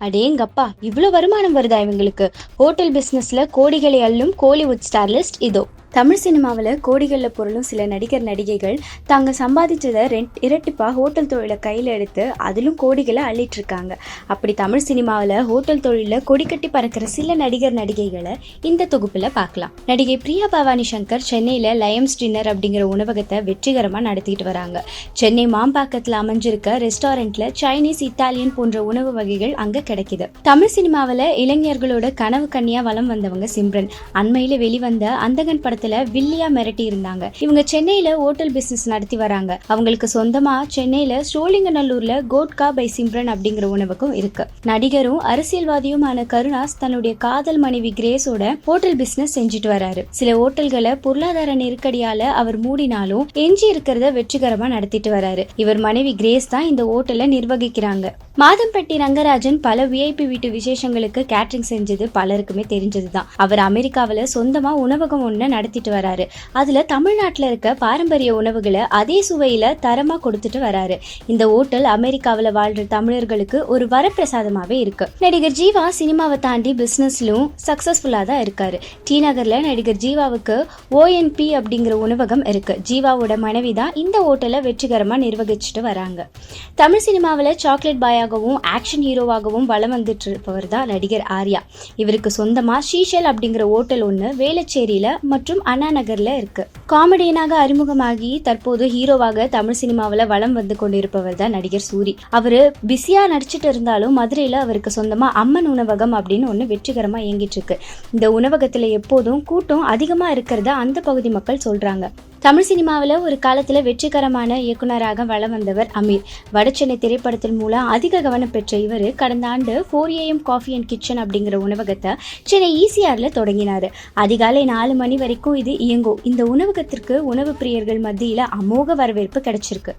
அடேங்கப்பா இவ்வளோ வருமானம் வருதா இவங்களுக்கு? ஹோட்டல் பிஸ்னஸில் கோடிகளை அள்ளும் கோலிவுட் ஸ்டார்லிஸ்ட் இதோ. தமிழ் சினிமாவில் கோடிகளில் பொருளும் சில நடிகர் நடிகைகள் தாங்க சம்பாதிச்சதை ரெண்ட் இரட்டிப்பாக ஹோட்டல் தொழிலை கையில் எடுத்து அதிலும் கோடிகளை அள்ளிட்டுருக்காங்க. அப்படி தமிழ் சினிமாவில் ஹோட்டல் தொழிலில் கொடிக்கட்டி பறக்கிற சில நடிகர் நடிகைகளை இந்த தொகுப்பில் பார்க்கலாம். நடிகை பிரியா பவானி சங்கர் சென்னையில் லயம்ஸ் டின்னர் அப்படிங்கிற உணவகத்தை வெற்றிகரமாக நடத்திட்டு வராங்க. சென்னை மாம்பாக்கத்தில் அமைஞ்சிருக்க ரெஸ்டாரண்ட்ல சைனீஸ் இத்தாலியன் போன்ற உணவு வகைகள் அங்கே கிடைக்குது. தமிழ் சினிமாவில் இளைஞர்களோட கனவு கண்ணியாக வலம் வந்தவங்க சிம்ரன். அண்மையில் வெளிவந்த அந்தகன் படத்தை காலத்துல வில்லியா மிரட்டி இருந்தாங்க. இவங்க சென்னையில ஹோட்டல் பிசினஸ் நடத்தி வராங்க. அவங்களுக்கு சொந்தமா சென்னையில சோழிங்கநல்லூர்ல கோட்கா பை சிம்ரன் அப்படிங்கிற உணவுக்கும் இருக்கு. நடிகரும் அரசியல்வாதியுமான கருணாஸ் தன்னுடைய காதல் மனைவி கிரேஸோட ஹோட்டல் பிசினஸ் செஞ்சுட்டு வராரு. சில ஹோட்டல்களை பொருளாதார நெருக்கடியால அவர் மூடினாலும் எஞ்சி இருக்கிறத வெற்றிகரமா நடத்திட்டு வராரு. இவர் மனைவி கிரேஸ் தான் இந்த ஹோட்டலை நிர்வகிக்கிறாங்க. மாதம்பட்டி ரங்கராஜன் பல விஐபி வீட்டு விசேஷங்களுக்கு கேட்டரிங் செஞ்சது பலருக்குமே தெரிஞ்சதுதான். அவர் அமெரிக்காவில சொந்தமா உணவகம் ஒன்று நடத்திட்டு வராரு. அதுல தமிழ்நாட்டில் இருக்க பாரம்பரிய உணவுகளை அதே சுவையில தரமா கொடுத்துட்டு வராரு. இந்த ஹோட்டல் அமெரிக்காவில் வாழ்ற தமிழர்களுக்கு ஒரு வரப்பிரசாதமாவே இருக்கு. நடிகர் ஜீவா சினிமாவை தாண்டி பிசினஸ்லயும் சக்சஸ்ஃபுல்லா தான் இருக்காரு. டி நகர்ல நடிகர் ஜீவாவுக்கு ஓஎன்பி அப்படிங்கிற உணவகம் இருக்கு. ஜீவாவோட மனைவி தான் இந்த ஹோட்டலை வெற்றிகரமா நிர்வகிச்சுட்டு வராங்க. தமிழ் சினிமாவில் சாக்லேட் பாயாகவும் ஆக்ஷன் ஹீரோவாகவும் வளம் வந்துட்டு இருப்பவர் தான் நடிகர் ஆர்யா. இவருக்கு சொந்தமாக ஷீஷல் அப்படிங்கிற ஹோட்டல் ஒன்று வேளச்சேரியில் மற்றும் அண்ணா நகர்ல இருக்கு. காமெடியனாக அறிமுகமாகி தற்போது ஹீரோவாக தமிழ் சினிமாவில் வலம் வந்து கொண்டிருப்பவர் தான் நடிகர் சூரி. அவர் பிஸியா நடிச்சிட்டு இருந்தாலும் மதுரையில் அவருக்கு சொந்தமாக அம்மன் உணவகம் அப்படின்னு ஒன்று வெற்றிகரமாக இயங்கிட்டு இருக்கு. இந்த உணவகத்தில் எப்போதும் கூட்டம் அதிகமாக இருக்கிறத அந்த பகுதி மக்கள் சொல்கிறாங்க தமிழ் சினிமாவில் ஒரு காலத்தில் வெற்றிகரமான இயக்குனராக வளம் வந்தவர் அமீர். வடச்சென்னை திரைப்படத்தின் மூலம் அதிக கவனம் பெற்ற இவர் கடந்த ஆண்டு four AM coffee and kitchen அப்படிங்கிற உணவகத்தை சென்னை ஈசிஆரில் தொடங்கினார். அதிகாலை நாலு மணி வரைக்கும் இது இயங்கும். இந்த உணவகத்திற்கு உணவு பிரியர்கள் மத்தியில் அமோக வரவேற்பு கிடைச்சிருக்கு.